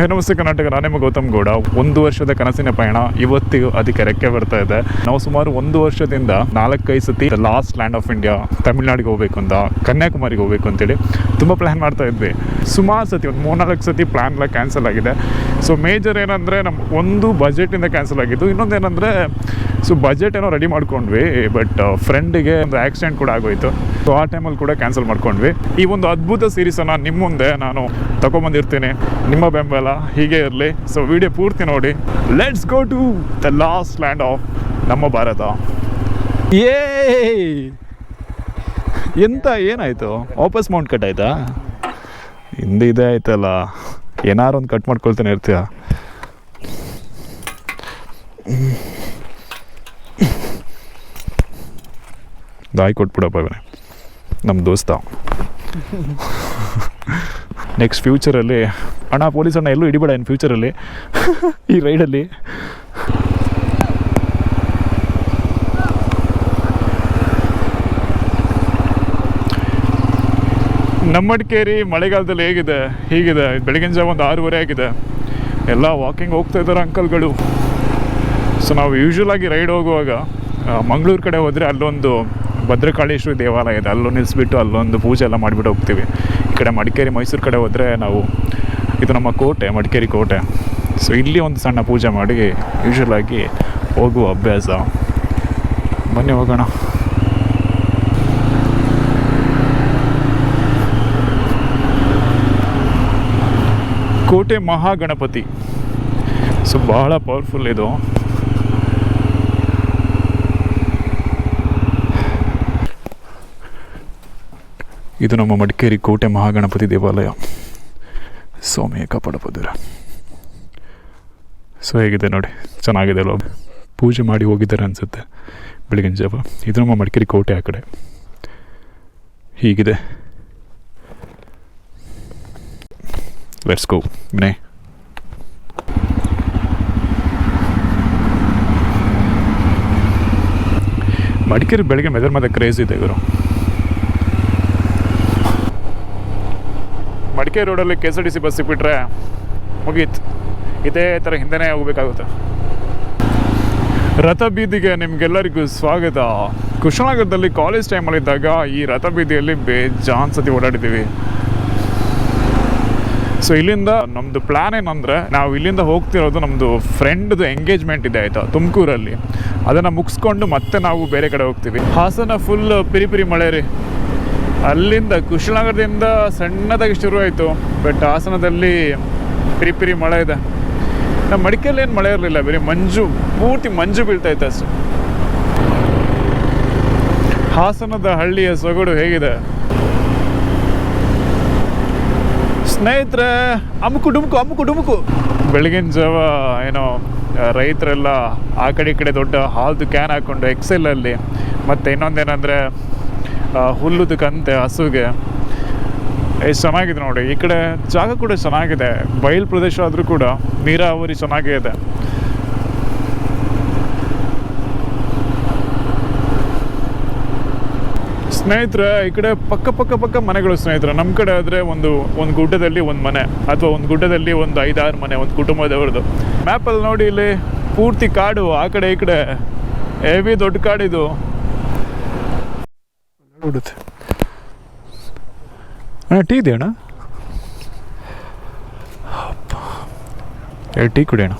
ಹೇ, ನಮಸ್ತೆ ಕರ್ನಾಟಕ. ನಾನೇ ನಿಮ್ಮ ಗೌತಮ್ ಗೌಡ. ಒಂದು ವರ್ಷದ ಕನಸಿನ ಪಯಣ ಇವತ್ತಿಗೂ ಅದಕ್ಕೆ ರೆಕ್ಕೆ ಬರ್ತಾ ಇದೆ. ನಾವು ಸುಮಾರು ಒಂದು ವರ್ಷದಿಂದ ನಾಲ್ಕೈದು ಸತಿ ಲಾಸ್ಟ್ ಲ್ಯಾಂಡ್ ಆಫ್ ಇಂಡಿಯಾ ತಮಿಳ್ನಾಡಿಗೆ ಹೋಗ್ಬೇಕು ಅಂತ ಕನ್ಯಾಕುಮಾರಿಗೆ ಹೋಗ್ಬೇಕು ಅಂತೇಳಿ ತುಂಬ ಪ್ಲ್ಯಾನ್ ಮಾಡ್ತಾ ಇದ್ವಿ. ಸುಮಾರು ಸತಿ ಒಂದು ಮೂರ್ನಾಲ್ಕು ಸತಿ ಪ್ಲ್ಯಾನ್ ಎಲ್ಲ ಕ್ಯಾನ್ಸಲ್ ಆಗಿದೆ. ಸೊ ಮೇಜರ್ ಏನಂದರೆ ನಮ್ಮ ಒಂದು ಬಜೆಟಿಂದ ಕ್ಯಾನ್ಸಲ್ ಆಗಿದ್ದು ಇನ್ನೊಂದು ಏನಂದರೆ ಸೊ ಬಜೆಟ್ ಏನೋ ರೆಡಿ ಮಾಡ್ಕೊಂಡ್ವಿ ಬಟ್ ಫ್ರೆಂಡಿಗೆ ಒಂದು ಆಕ್ಸಿಡೆಂಟ್ ಕೂಡ ಆಗೋಯ್ತು. ಸೊ ಆ ಟೈಮಲ್ಲಿ ಕೂಡ ಕ್ಯಾನ್ಸಲ್ ಮಾಡ್ಕೊಂಡ್ವಿ. ಈ ಒಂದು ಅದ್ಭುತ ಸೀರೀಸನ್ನು ನಿಮ್ಮ ಮುಂದೆ ನಾನು ತಗೊಂಬಂದಿರ್ತೀನಿ ನಿಮ್ಮ ಬೆಂಬಲ. ಹೀಗೆ ಇರಲಿ. ಸೊ ವಿಡಿಯೋ ಪೂರ್ತಿ ನೋಡಿ. Let's go to the lost land of ನಮ್ಮ ಭಾರತ. ಏ ಎಂತ, ಏನಾಯ್ತು? ವಾಪಸ್ ಮೌಂಟ್ ಕಟ್ ಆಯ್ತಾ? ಹಿಂದೆ ಇದೇ ಆಯ್ತಲ್ಲ. ಏನಾರು ಒಂದು ಕಟ್ ಮಾಡ್ಕೊಳ್ತಾನೆ ಇರ್ತೀಯ? ದಾಯಿ ಕೊಟ್ಬಿಡಪ್ಪ ಇವನೇ. ನಮ್ಮ ದೋಸ್ತ. ನೆಕ್ಸ್ಟ್ ಫ್ಯೂಚರಲ್ಲಿ ಅಣ್ಣ ಪೊಲೀಸ್ ಅಣ್ಣ ಎಲ್ಲೂ ಹಿಡಿಬೇಡ ಇನ್ನು ಫ್ಯೂಚರಲ್ಲಿ ಈ ರೈಡಲ್ಲಿ ನಮ್ಮ ಮಡಿಕೇರಿ ಮಳೆಗಾಲದಲ್ಲಿ ಹೇಗಿದೆ? ಹೀಗಿದೆ. ಬೆಳಗಿನ ಜಾವ ಒಂದು ಆರೂವರೆ ಆಗಿದೆ. ಎಲ್ಲ ವಾಕಿಂಗ್ ಹೋಗ್ತಾ ಇದ್ದಾರೆ ಅಂಕಲ್ಗಳು. ಸೊ ನಾವು ಯೂಶ್ವಲಾಗಿ ರೈಡ್ ಹೋಗುವಾಗ ಮಂಗಳೂರು ಕಡೆ ಹೋದರೆ ಅಲ್ಲೊಂದು ಭದ್ರಕಾಳೇಶ್ವರಿ ದೇವಾಲಯ ಇದೆ. ಅಲ್ಲೊಂದು ನಿಲ್ಲಿಸ್ಬಿಟ್ಟು ಅಲ್ಲೊಂದು ಪೂಜೆ ಎಲ್ಲ ಮಾಡಿಬಿಟ್ಟು ಹೋಗ್ತೀವಿ. ಈ ಕಡೆ ಮಡಿಕೇರಿ ಮೈಸೂರು ಕಡೆ ಹೋದರೆ ನಾವು ಇದು ನಮ್ಮ ಕೋಟೆ, ಮಡಿಕೇರಿ ಕೋಟೆ. ಸೊ ಇಲ್ಲಿ ಒಂದು ಸಣ್ಣ ಪೂಜೆ ಮಾಡಿ ಯೂಶ್ವಲ್ ಆಗಿ ಹೋಗುವ ಅಭ್ಯಾಸ. ಬನ್ನಿ ಹೋಗೋಣ. ಕೋಟೆ ಮಹಾಗಣಪತಿ. ಸೊ ಬಹಳ ಪವರ್ಫುಲ್ ಇದು. ಇದು ನಮ್ಮ ಮಡಿಕೇರಿ ಕೋಟೆ ಮಹಾಗಣಪತಿ ದೇವಾಲಯ. ಸೌಮ್ಯ ಕಾಪಾಡಬೋದಿರ ಸೊ ಹೇಗಿದೆ ನೋಡಿ, ಚೆನ್ನಾಗಿದೆ ಅಲ್ವ? ಪೂಜೆ ಮಾಡಿ ಹೋಗಿದ್ದಾರೆ ಅನಿಸುತ್ತೆ ಬೆಳಗಿನ ಜಾವ. ಇದು ನಮ್ಮ ಮಡಿಕೇರಿ ಕೋಟೆ ಆ ಕಡೆ. ಹೀಗಿದೆ. ಗೋ ವಿನಯ್ ಮಡಿಕೇರಿ ಬೆಳಗ್ಗೆ ಮೆದರ್ ಮದ ಕ್ರೇಜ್ ಇದೆ ಇವರು. ಮಡಿಕೇರಿ ರೋಡಲ್ಲಿ K S R T C bus ಸಿಕ್ಬಿಟ್ರೆ ಮುಗೀತು. ಇದೇ ಥರ ಹಿಂದೆನೇ ಹೋಗ್ಬೇಕಾಗುತ್ತೆ. ರಥ ಬೀದಿಗೆ ನಿಮಗೆಲ್ಲರಿಗೂ ಸ್ವಾಗತ. ಕುಶಾಲನಗರದಲ್ಲಿ ಕಾಲೇಜ್ ಟೈಮಲ್ಲಿದ್ದಾಗ ಈ ರಥ ಬೀದಿಯಲ್ಲಿ ಬೇಜಾನ್ ಸತಿ ಓಡಾಡಿದ್ದೀವಿ. ಸೊ ಇಲ್ಲಿಂದ ನಮ್ಮದು ಪ್ಲ್ಯಾನ್ ಏನಂದರೆ ನಾವು ಇಲ್ಲಿಂದ ಹೋಗ್ತಿರೋದು ನಮ್ಮದು ಫ್ರೆಂಡ್ದು ಎಂಗೇಜ್ಮೆಂಟ್ ಇದೆ ಆಯಿತಾ, ತುಮಕೂರಲ್ಲಿ. ಅದನ್ನು ಮುಗಿಸ್ಕೊಂಡು ಮತ್ತೆ ನಾವು ಬೇರೆ ಕಡೆ ಹೋಗ್ತೀವಿ. ಹಾಸನ ಫುಲ್ ಪಿರಿ ಪಿರಿ ಮಳೆ ರೀ. ಅಲ್ಲಿಂದ ಕುಶಲನಗರದಿಂದ ಸಣ್ಣದಾಗಿ ಶುರುವಾಯಿತು ಬಟ್ ಹಾಸನದಲ್ಲಿ ಪಿರಿ ಪಿರಿ ಮಳೆ ಇದೆ. ನಮ್ಮ ಮಡಿಕೆಯಲ್ಲಿ ಏನು ಮಳೆ ಇರಲಿಲ್ಲ, ಬರೀ ಮಂಜು, ಪೂರ್ತಿ ಮಂಜು ಬೀಳ್ತಾ ಇತ್ತು ಅಷ್ಟು. ಹಾಸನದ ಹಳ್ಳಿಯ ಸೊಗಡು ಹೇಗಿದೆ? ಸ್ನೇಹಿತರೆ, ಅಮುಕು ಡುಮುಕು ಅಮುಕು ಡುಮುಕು. ಬೆಳಗಿನ ಜಾವ ಏನೋ ರೈತರೆಲ್ಲ ಆ ಕಡೆ ಈ ಕಡೆ ದೊಡ್ಡ ಹಾಲ್ದು ಕ್ಯಾನ್ ಹಾಕ್ಕೊಂಡು ಎಕ್ಸೆಲಲ್ಲಿ ಮತ್ತು ಇನ್ನೊಂದೇನೆಂದರೆ ಹುಲ್ಲುದು ಕಂತೆ, ಹಸುಗೆ. ಎಷ್ಟು ಚೆನ್ನಾಗಿದೆ ನೋಡಿ. ಈ ಕಡೆ ಜಾಗ ಕೂಡ ಚೆನ್ನಾಗಿದೆ. ಬಯಲು ಪ್ರದೇಶ ಆದರೂ ಕೂಡ ನೀರಾವರಿ ಚೆನ್ನಾಗೇ ಇದೆ. ಸ್ನೇಹಿತರೆ, ಈ ಕಡೆ ಪಕ್ಕ ಪಕ್ಕ ಪಕ್ಕ ಮನೆಗಳು ಸ್ನೇಹಿತರೆ. ನಮ್ಮ ಕಡೆ ಆದರೆ ಒಂದು ಒಂದು ಗುಡ್ಡದಲ್ಲಿ ಒಂದು ಮನೆ, ಅಥವಾ ಒಂದು ಗುಡ್ಡದಲ್ಲಿ ಒಂದು ಐದಾರು ಮನೆ, ಒಂದು ಕುಟುಂಬದವ್ರದ್ದು. ಮ್ಯಾಪಲ್ಲಿ ನೋಡಿ ಇಲ್ಲಿ ಪೂರ್ತಿ ಕಾಡು, ಆ ಕಡೆ ಈ ಕಡೆ. ಹೆವಿ ದೊಡ್ಡ ಕಾಡಿದು. ನೋಡುತ್ತೆ. ಅಣ್ಣ, ಟೀ ಇದೆಯಣ್ಣ. ಎರಡು ಟೀ ಕುಡಿಯೋಣ.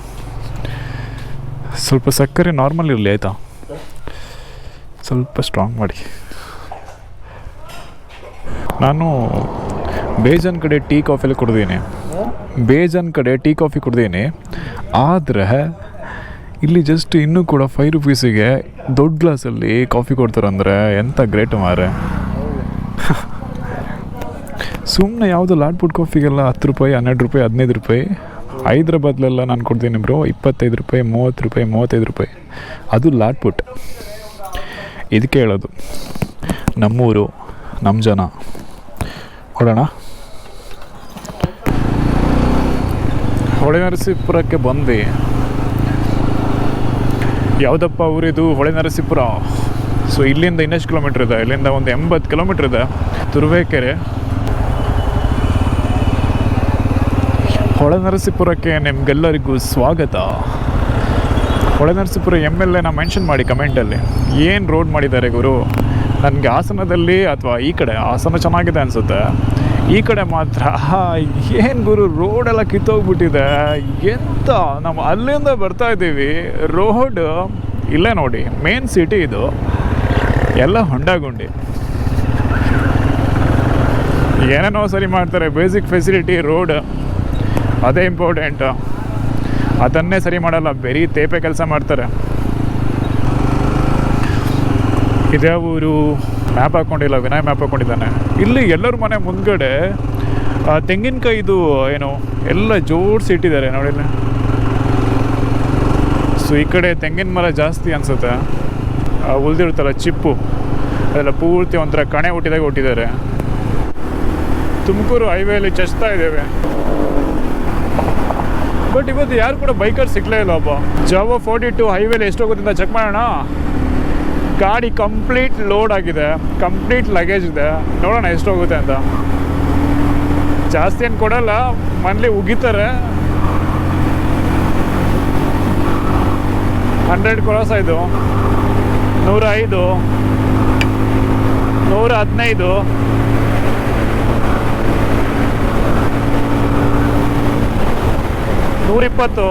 ಸ್ವಲ್ಪ ಸಕ್ಕರೆ ನಾರ್ಮಲ್ ಇರಲಿ, ಆಯಿತಾ? ಸ್ವಲ್ಪ ಸ್ಟ್ರಾಂಗ್ ಮಾಡಿ. ನಾನು ಬೇಜನ್ ಕಡೆ ಟೀ ಕಾಫಿಯಲ್ಲಿ ಕುಡ್ದೀನಿ. ಬೇಜನ್ ಕಡೆ ಟೀ ಕಾಫಿ ಕುಡ್ದೀನಿ. ಆದರೆ, ಇಲ್ಲಿ ಜಸ್ಟ್ ಇನ್ನೂ ಕೂಡ ಫೈವ್ ರುಪೀಸಿಗೆ ದೊಡ್ಡ ಗ್ಲಾಸಲ್ಲಿ ಕಾಫಿ ಕೊಡ್ತಾರಂದ್ರೆ ಎಂಥ ಗ್ರೇಟ್ ಮಾರೆ ಸುಮ್ಮನೆ ಯಾವುದು ಲಾಟ್ಪುಟ್ ಕಾಫಿಗೆಲ್ಲ ಹತ್ತು ರೂಪಾಯಿ, ಹನ್ನೆರಡು ರೂಪಾಯಿ, ಹದಿನೈದು ರೂಪಾಯಿ. ಐದರ ಬದಲೆಲ್ಲ ನಾನು ಕೊಡ್ತೀನಿ ಬ್ರೋ, ಇಪ್ಪತ್ತೈದು ರೂಪಾಯಿ, ಮೂವತ್ತು ರೂಪಾಯಿ, ಮೂವತ್ತೈದು ರೂಪಾಯಿ. ಅದು ಲಾಟ್ಪುಟ್ ಇದಕ್ಕೆ ಹೇಳೋದು, ನಮ್ಮೂರು ನಮ್ಮ ಜನ. ಹೊಡೋಣ ಹೊಳೆ ನರಸೀಪುರಕ್ಕೆ ಬಂದ್ವಿ. ಯಾವುದಪ್ಪ ಊರಿದು ಹೊಳೆ ನರಸೀಪುರ ಸೊ ಇಲ್ಲಿಂದ ಇನ್ನಷ್ಟು ಕಿಲೋಮೀಟ್ರ್ ಇದೆ? ಇಲ್ಲಿಂದ ಒಂದು ಎಂಬತ್ತು ಕಿಲೋಮೀಟ್ರ್ ಇದೆ. ತುರುವೇಕೆರೆ. ಹೊಳೆನರಸೀಪುರಕ್ಕೆ ನಿಮ್ಗೆಲ್ಲರಿಗೂ ಸ್ವಾಗತ. Holenarasipura M L A mention ಮಾಡಿ ಕಮೆಂಟಲ್ಲಿ ಏನು ರೋಡ್ ಮಾಡಿದ್ದಾರೆ ಗುರು? ನನಗೆ ಹಾಸನದಲ್ಲಿ ಅಥವಾ ಈ ಕಡೆ ಹಾಸನ ಚೆನ್ನಾಗಿದೆ ಅನಿಸುತ್ತೆ. ಈ ಕಡೆ ಮಾತ್ರ. ಏನು ಗುರು ರೋಡೆಲ್ಲ ಕಿತ್ತೋಗ್ಬಿಟ್ಟಿದೆ. ಎಂತ, ನಾವು ಅಲ್ಲಿಂದ ಬರ್ತಾ ಇದ್ದೀವಿ. ರೋಡ್ ಇಲ್ಲೇ ನೋಡಿ ಮೇನ್ ಸಿಟಿ ಇದು. ಎಲ್ಲ ಹೊಂಡಗುಂಡಿ. ಏನೇನೋ ಸರಿ ಮಾಡ್ತಾರೆ. ಬೇಸಿಕ್ ಫೆಸಿಲಿಟಿ ರೋಡ್ ಅದೇ ಇಂಪಾರ್ಟೆಂಟ್ ಅದನ್ನೇ ಸರಿ ಮಾಡಲ್ಲ, ಬರೀ ತೇಪೆ ಕೆಲಸ ಮಾಡ್ತಾರೆ. ಇದೇ ಊರು ಮ್ಯಾಪ್ ಹಾಕ್ಕೊಂಡಿಲ್ಲ ವಿನಯ್ ಮ್ಯಾಪ್ ಹಾಕ್ಕೊಂಡಿದ್ದಾನೆ ಇಲ್ಲಿ ಎಲ್ಲರ ಮನೆ ಮುಂದ್ಗಡೆ ತೆಂಗಿನಕಾಯಿ ತೆಂಗಿನಕಾಯಿದು, ಏನು, ಎಲ್ಲ ಜೋಡಿಸಿ ಇಟ್ಟಿದ್ದಾರೆ ನೋಡಿ. ಸೊ ಈ ಕಡೆ ತೆಂಗಿನ ಮರ ಜಾಸ್ತಿ ಅನ್ಸುತ್ತೆ. ಉಳ್ದಿರುತ್ತಲ್ಲ ಚಿಪ್ಪು, ಅದೆಲ್ಲ ಪೂರ್ತಿ ಒಂಥರ ಕಣೆ ಹುಟ್ಟಿದಾಗ ಹುಟ್ಟಿದ್ದಾರೆ. ತುಮಕೂರು ಹೈವೇಲಿ ಚಚ್ತಾ ಇದ್ದೇವೆ. ಬಟ್ ಇವತ್ತು ಯಾರು ಕೂಡ ಬೈಕರ್ ಸಿಗ್ಲೇ ಇಲ್ಲ ಒಬ್ಬ. ಜಾವ ಫೋರ್ಟಿ ಟು ಹೈವೇಲಿ ಎಷ್ಟು ಹೋಗೋದ್ರಿಂದ ಚೆಕ್ ಮಾಡೋಣ. ಗಾಡಿ ಕಂಪ್ಲೀಟ್ ಲೋಡ್ ಆಗಿದೆ, ಕಂಪ್ಲೀಟ್ ಲಗೇಜ್ ಇದೆ. ನೋಡೋಣ ಎಷ್ಟೋಗುತ್ತೆ ಅಂತ. ಜಾಸ್ತಿ ಏನು ಕೊಡಲ್ಲ ಮನೇಲಿ ಉಗಿತಾರೆ. ಹಂಡ್ರೆಡ್ ಕ್ರಾಸ್ ಆಯಿತು ನೂರ ಐದು ನೂರ ಹದಿನೈದು ನೂರಿಪ್ಪತ್ತು.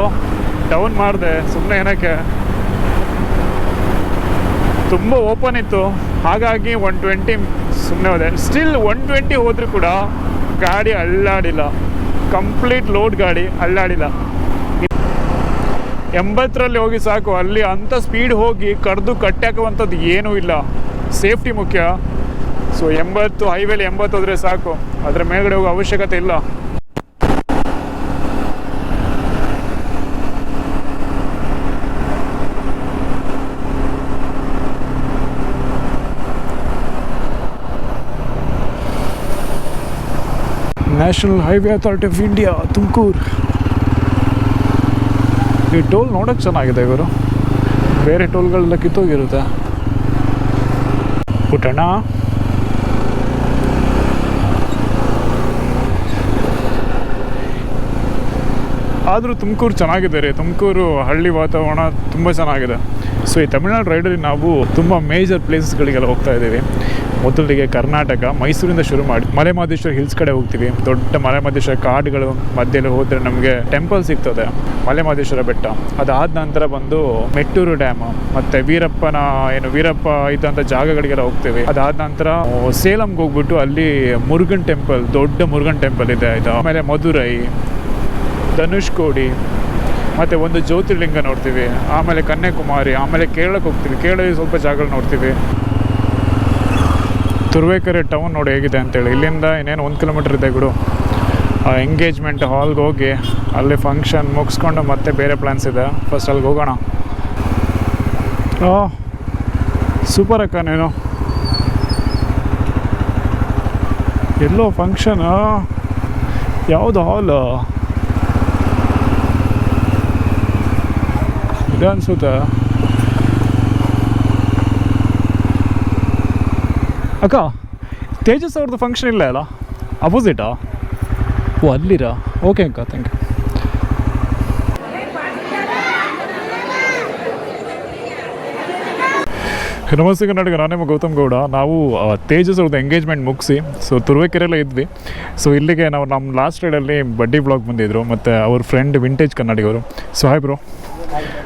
ಡೌನ್ ಮಾಡಿದೆ ಸುಮ್ಮನೆ ಏನಕ್ಕೆ? ತುಂಬ ಓಪನ್ ಇತ್ತು. ಹಾಗಾಗಿ ಒನ್ ಟ್ವೆಂಟಿ ಸುಮ್ಮನೆ ಹೋದೆ. ಸ್ಟಿಲ್ ಒನ್ ಟ್ವೆಂಟಿ ಹೋದರೂ ಕೂಡ ಗಾಡಿ ಅಲ್ಲಾಡಿಲ್ಲ. ಕಂಪ್ಲೀಟ್ ಲೋಡ್ ಗಾಡಿ ಅಲ್ಲಾಡಿಲ್ಲ. ಎಂಬತ್ತರಲ್ಲಿ ಹೋಗಿ ಸಾಕು. ಅಲ್ಲಿ ಅಂಥ ಸ್ಪೀಡ್ ಹೋಗಿ ಕಡ್ದು ಕಟ್ಟಾಕುವಂಥದ್ದು ಏನೂ ಇಲ್ಲ. ಸೇಫ್ಟಿ ಮುಖ್ಯ. ಸೊ ಎಂಬತ್ತು ಹೈವೇಲಿ ಎಂಬತ್ತು ಹೋದರೆ ಸಾಕು. ಅದರ ಮೇಲ್ಗಡೆ ಹೋಗೋ ಅವಶ್ಯಕತೆ ಇಲ್ಲ. National highway authority of India Tumakuru ಈ ಟೋಲ್ ನೋಡೋಕೆ ಚೆನ್ನಾಗಿದೆ ಇವರು. ಬೇರೆ ಟೋಲ್ಗಳೆಲ್ಲ ಕಿತ್ತೋಗಿರುತ್ತೆ. ಪುಟಣ ಆದರೂ ತುಮಕೂರು ಚೆನ್ನಾಗಿದೆ ರೀ. ತುಮಕೂರು ಹಳ್ಳಿ ವಾತಾವರಣ ತುಂಬ ಚೆನ್ನಾಗಿದೆ. ಸೊ ಈ ತಮಿಳ್ನಾಡು ರೈಡಲ್ಲಿ ನಾವು ತುಂಬ ಮೇಜರ್ ಪ್ಲೇಸಸ್ಗಳಿಗೆಲ್ಲ ಹೋಗ್ತಾ ಇದ್ದೀವಿ. ಮೊದಲಿಗೆ ಕರ್ನಾಟಕ, ಮೈಸೂರಿಂದ ಶುರು ಮಾಡಿ ಮಲೆ ಮಹದೇಶ್ವರ ಹಿಲ್ಸ್ ಕಡೆ ಹೋಗ್ತೀವಿ. ದೊಡ್ಡ ಮಲೆ ಮಹದೇಶ್ವರ ಕಾಡುಗಳು ಮಧ್ಯದಲ್ಲಿ ಹೋದರೆ ನಮಗೆ ಟೆಂಪಲ್ ಸಿಗ್ತದೆ ಮಲೆ ಮಹದೇಶ್ವರ ಬೆಟ್ಟ. ಅದಾದ ನಂತರ ಬಂದು ಮೆಟ್ಟೂರು ಡ್ಯಾಮ್ ಮತ್ತು ವೀರಪ್ಪನ ಏನು ವೀರಪ್ಪ ಇದ್ದಂಥ ಜಾಗಗಳಿಗೆಲ್ಲ ಹೋಗ್ತೀವಿ. ಅದಾದ ನಂತರ ಸೇಲಂಗೆ ಹೋಗ್ಬಿಟ್ಟು ಅಲ್ಲಿ ಮುರುಗನ್ ಟೆಂಪಲ್ ದೊಡ್ಡ ಮುರುಗನ್ ಟೆಂಪಲ್ ಇದೆ ಆಯಿತು ಆಮೇಲೆ ಮಧುರೈ ಧನುಷ್ಕೋಡಿ ಮತ್ತು ಒಂದು ಜ್ಯೋತಿರ್ಲಿಂಗ ನೋಡ್ತೀವಿ, ಆಮೇಲೆ ಕನ್ಯಾಕುಮಾರಿ, ಆಮೇಲೆ ಕೇರಳಕ್ಕೆ ಹೋಗ್ತೀವಿ, ಕೇರಳದಲ್ಲಿ ಸ್ವಲ್ಪ ಜಾಗಗಳು ನೋಡ್ತೀವಿ. ತುರುವೇಕೆರೆ ಟೌನ್ ನೋಡಿ ಹೇಗಿದೆ ಅಂತೇಳಿ, ಇಲ್ಲಿಂದ ಇನ್ನೇನು ಒಂದು ಕಿಲೋಮೀಟ್ರ್ ಇದೆ ಗುಡು ಆ ಎಂಗೇಜ್ಮೆಂಟ್ ಹಾಲ್ಗೆ ಹೋಗಿ, ಅಲ್ಲಿ ಫಂಕ್ಷನ್ ಮುಗಿಸ್ಕೊಂಡು ಮತ್ತೆ ಬೇರೆ ಪ್ಲ್ಯಾನ್ಸ್ ಇದೆ. ಫಸ್ಟ್ ಅಲ್ಲಿಗೆ ಹೋಗೋಣ. ಓ ಸೂಪರ್ ಅಕ್ಕ ನೀನು. ಎಲ್ಲೋ ಫಂಕ್ಷನ್ ಯಾವುದು ಹಾಲ್ ಇದೆ ಅನ್ಸುತ್ತೆ. ಅಕ್ಕ, ತೇಜಸ್ ಅವ್ರದ್ದು ಫಂಕ್ಷನ್ ಇಲ್ಲ ಅಲ್ಲ? ಅಪೋಸಿಟಾ ಓ, ಅಲ್ಲಿರಾ? ಓಕೆ ಅಕ್ಕ ಥ್ಯಾಂಕ್ ಯು ನಮಸ್ತೆ ಕರ್ನಾಟಕ ನಾನೇ ಗೌತಮ್ ಗೌಡ. ನಾವು ತೇಜಸ್ ಅವ್ರದ್ದು ಎಂಗೇಜ್ಮೆಂಟ್ ಮುಗಿಸಿ ಸೊ ತುರುವೇಕೆರೆಲ್ಲ ಇದ್ವಿ. ಸೊ ಇಲ್ಲಿಗೆ ನಾವು ನಮ್ಮ ಲಾಸ್ಟ್ ರೈಡಲ್ಲಿ ಬಡ್ಡಿ ಬ್ಲಾಗ್ ಬಂದಿದ್ದರು ಮತ್ತು ಅವ್ರ ಫ್ರೆಂಡ್ ವಿಂಟೇಜ್ ಕನ್ನಡಿಗರು. ಸೊ ಹಾಯ್ ಬ್ರೋ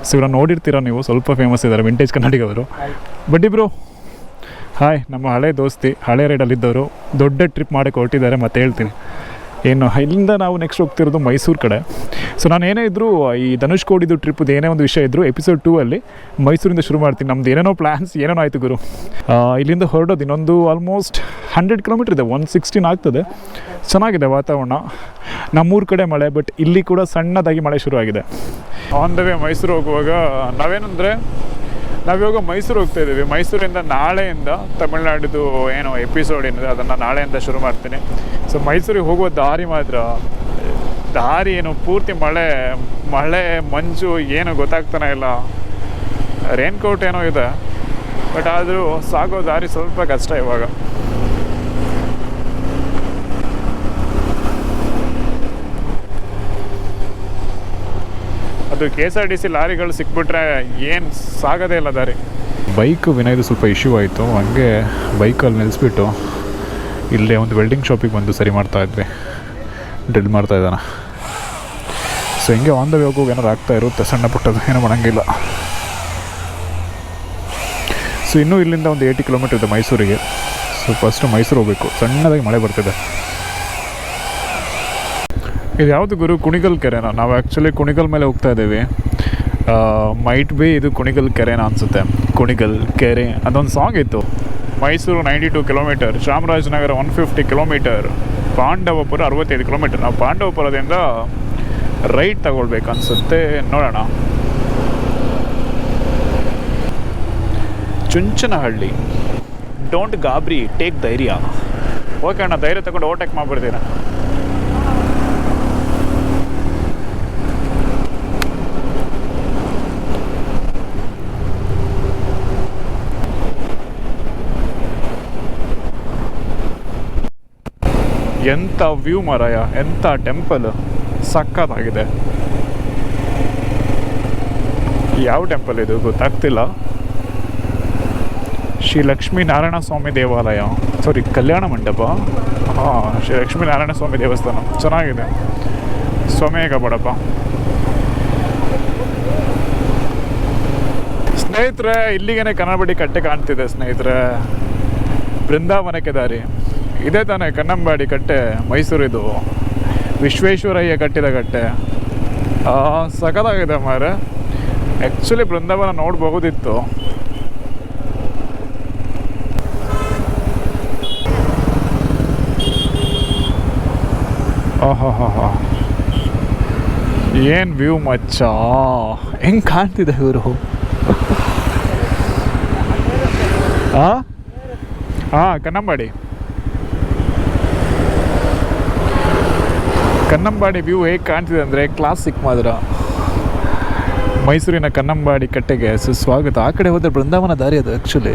ಸೊ ಇವ್ರನ್ನ ನೋಡಿರ್ತೀರ ನೀವು? ಸ್ವಲ್ಪ ಫೇಮಸ್ ಇದ್ದಾರೆ ವಿಂಟೇಜ್ ಕನ್ನಡಿಗವರು. ಬಡ್ಡಿ ಬ್ರೋ ಹಾಯ್ ನಮ್ಮ ಹಳೆ ದೋಸ್ತಿ, ಹಳೆ ರೈಡಲ್ಲಿದ್ದವರು ದೊಡ್ಡ ಟ್ರಿಪ್ ಮಾಡಕ್ಕೆ ಹೊರಟಿದ್ದಾರೆ ಮತ್ತೆ ಹೇಳ್ತೀನಿ. ಏನು, ಇಲ್ಲಿಂದ ನಾವು ನೆಕ್ಸ್ಟ್ ಹೋಗ್ತಿರೋದು ಮೈಸೂರು ಕಡೆ. ಸೊ ನಾನು ಏನೇ ಇದ್ದರೂ ಈ ಧನುಷ್ ಕೋಡಿದು ಟ್ರಿಪ್ಪದು ಏನೇ ಒಂದು ವಿಷಯ ಇದ್ದರೂ ಎಪಿಸೋಡ್ ಟೂ ಅಲ್ಲಿ ಮೈಸೂರಿಂದ ಶುರು ಮಾಡ್ತೀನಿ. ನಮ್ದು ಏನೇನೋ ಪ್ಲ್ಯಾನ್ಸ್ ಏನೇನೋ ಆಯಿತು ಗುರು. ಇಲ್ಲಿಂದ ಹೊರಡೋದು ಇನ್ನೊಂದು ಆಲ್ಮೋಸ್ಟ್ ಹಂಡ್ರೆಡ್ ಕಿಲೋಮೀಟ್ರ್ ಇದೆ. ಒನ್ ಸಿಕ್ಸ್ಟೀನ್ ಆಗ್ತದೆ. ಚೆನ್ನಾಗಿದೆ ವಾತಾವರಣ. ನಮ್ಮೂರ ಕಡೆ ಮಳೆ ಬಟ್ ಇಲ್ಲಿ ಕೂಡ ಸಣ್ಣದಾಗಿ ಮಳೆ ಶುರುವಾಗಿದೆ. ಆನ್ ದ ವೇ ಮೈಸೂರು ಹೋಗುವಾಗ ನಾವೇನಂದರೆ ನಾವಿವಾಗ ಮೈಸೂರು ಹೋಗ್ತಾ ಇದ್ದೀವಿ. ಮೈಸೂರಿಂದ ನಾಳೆಯಿಂದ ತಮಿಳ್ನಾಡಿದು ಏನು ಎಪಿಸೋಡ್ ಏನಿದೆ, ಅದನ್ನು ನಾಳೆಯಿಂದ ಶುರು ಮಾಡ್ತೀನಿ. ಸೊ ಮೈಸೂರಿಗೆ ಹೋಗುವ ದಾರಿ ಮಾತ್ರ, ದಾರಿ ಏನು, ಪೂರ್ತಿ ಮಳೆ ಮಳೆ, ಮಂಜು, ಏನು ಗೊತ್ತಾಗ್ತಾನೆ ಇಲ್ಲ. ರೇನ್ಕೋಟ್ ಏನೋ ಇದೆ ಬಟ್ ಆದರೂ ಸಾಗೋ ದಾರಿ ಸ್ವಲ್ಪ ಕಷ್ಟ ಇವಾಗ. ಇದು K S R T C ಲಾರಿಗಳು ಸಿಕ್ಬಿಟ್ರೆ ಏನು ಸಾಗೋದೇ ಇಲ್ಲ ದಾರಿ. ಬೈಕ್ ವಿನಯ್ದು ಸ್ವಲ್ಪ ಇಶ್ಯೂ ಆಯಿತು. ಹಂಗೆ ಬೈಕಲ್ಲಿ ನಿಲ್ಲಿಸ್ಬಿಟ್ಟು ಇಲ್ಲೇ ಒಂದು ವೆಲ್ಡಿಂಗ್ ಶಾಪಿಗೆ ಬಂದು ಸರಿ ಮಾಡ್ತಾ ಇದ್ವಿ. ಡ್ರಿಲ್ ಮಾಡ್ತಾ ಇದ್ದಾನೆ. ಸೊ ಹಿಂಗೆ ಆನ್ ದ ಏನಾರು ಆಗ್ತಾ ಇರುತ್ತೆ, ಸಣ್ಣ ಪುಟ್ಟದು ಏನೂ ಮಾಡೋಂಗಿಲ್ಲ. ಸೊ ಇನ್ನೂ ಇಲ್ಲಿಂದ ಒಂದು ಏಯ್ಟಿ ಕಿಲೋಮೀಟರ್ ಇದೆ ಮೈಸೂರಿಗೆ. ಸೊ ಫಸ್ಟು ಮೈಸೂರು ಹೋಗಬೇಕು. ಸಣ್ಣದಾಗಿ ಮಳೆ ಬರ್ತಿದೆ. ಇದು ಯಾವುದು ಗುರು? ಕುಣಿಗಲ್ ಕೆರೆನಾ? ನಾವು ಆ್ಯಕ್ಚುಲಿ ಕುಣಿಗಲ್ ಮೇಲೆ ಹೋಗ್ತಾ ಇದ್ದೀವಿ. ಮೈಟ್ ಬಿ ಇದು ಕುಣಿಗಲ್ ಕೆರೆನಾ ಅನಿಸುತ್ತೆ. ಕುಣಿಗಲ್ ಕೆರೆ. ಅದೊಂದು ಸಾಂಗ್ ಇತ್ತು. Mysuru ninety two kilometre Chamarajanagar one fifty kilometre Pandavapura ಅರವತ್ತೈದು ಕಿಲೋಮೀಟರ್ ನಾವು ಪಾಂಡವಪುರದಿಂದ ರೈಟ್ ತಗೊಳ್ಬೇಕು ಅನಿಸುತ್ತೆ. ನೋಡೋಣ. ಚುಂಚನಹಳ್ಳಿ. ಡೋಂಟ್ ಗಾಬ್ರಿ ಟೇಕ್ ಧೈರ್ಯ. ಓಕೆ ಅಣ್ಣ, ಧೈರ್ಯ ತಗೊಂಡು ಓವರ್ಟೇಕ್ ಮಾಡ್ಬಿಡ್ತೀರ? ಎಂಥ ವ್ಯೂ ಮರಾಯ ಎಂಥ ಟೆಂಪಲ್ ಸಕ್ಕತ್ತಾಗಿದೆ ಯಾವ ಟೆಂಪಲ್ ಇದು ಗೊತ್ತಾಗ್ತಿಲ್ಲ. ಶ್ರೀ ಲಕ್ಷ್ಮೀ ನಾರಾಯಣ ಸ್ವಾಮಿ ದೇವಾಲಯ. ಸಾರಿ ಕಲ್ಯಾಣ ಮಂಟಪ. ಹಾಂ, ಶ್ರೀ ಲಕ್ಷ್ಮೀ ನಾರಾಯಣ ಸ್ವಾಮಿ ದೇವಸ್ಥಾನ. ಚೆನ್ನಾಗಿದೆ. ಸೊಮೇಗ ಬಡಪ್ಪ. ಸ್ನೇಹಿತರೆ, ಇಲ್ಲಿಗೇನೆ ಕನ್ನಡಬಡಿ ಕಟ್ಟೆ ಕಾಣ್ತಿದೆ ಸ್ನೇಹಿತರೆ. ಬೃಂದಾವನಕ್ಕೆ ದಾರಿ. ಇದೇ ತಾನೇ ಕನ್ನಂಬಾಡಿ ಕಟ್ಟೆ ಮೈಸೂರಿದು ವಿಶ್ವೇಶ್ವರಯ್ಯ ಕಟ್ಟಿದ ಕಟ್ಟೆ. ಸಖತ್ತಾಗಿದೆ ಮಾರೆ. ಆ್ಯಕ್ಚುಲಿ ಬೃಂದಾವನ ನೋಡಬಹುದಿತ್ತು. ಓಹೋ ಏನು ವ್ಯೂ ಮಚ್ಚ. ಹೆಂಗೆ ಕಾಣ್ತಿದೆ ಇವರು? ಹಾಂ ಹಾಂ ಕನ್ನಂಬಾಡಿ ಕನ್ನಂಬಾಡಿ ವ್ಯೂ ಹೇಗೆ ಕಾಣ್ತಿದೆ ಅಂದರೆ ಕ್ಲಾಸಿಕ್ ಮಾತ್ರ. ಮೈಸೂರಿನ ಕನ್ನಂಬಾಡಿ ಕಟ್ಟೆಗೆ ಸುಸ್ವಾಗತ. ಆ ಕಡೆ ಹೋದರೆ ಬೃಂದಾವನ ದಾರಿ ಅದು ಆ್ಯಕ್ಚುಲಿ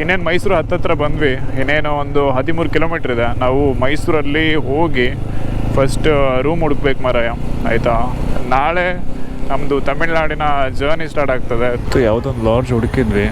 ಇನ್ನೇನು ಮೈಸೂರು ಹತ್ತತ್ರ ಬಂದ್ವಿ. ಇನ್ನೇನೋ ಒಂದು ಹದಿಮೂರು ಕಿಲೋಮೀಟ್ರ್ ಇದೆ. ನಾವು ಮೈಸೂರಲ್ಲಿ ಹೋಗಿ ಫಸ್ಟ್ ರೂಮ್ ಹುಡುಕ್ಬೇಕು ಮಾರಾಯ. ಆಯಿತಾ? ನಾಳೆ ನಮ್ಮದು ತಮಿಳ್ನಾಡಿನ ಜರ್ನಿ ಸ್ಟಾರ್ಟ್ ಆಗ್ತದೆ. ಯಾವುದೊಂದು ಲಾಡ್ಜ್ ಹುಡುಕಿದ್ವಿ.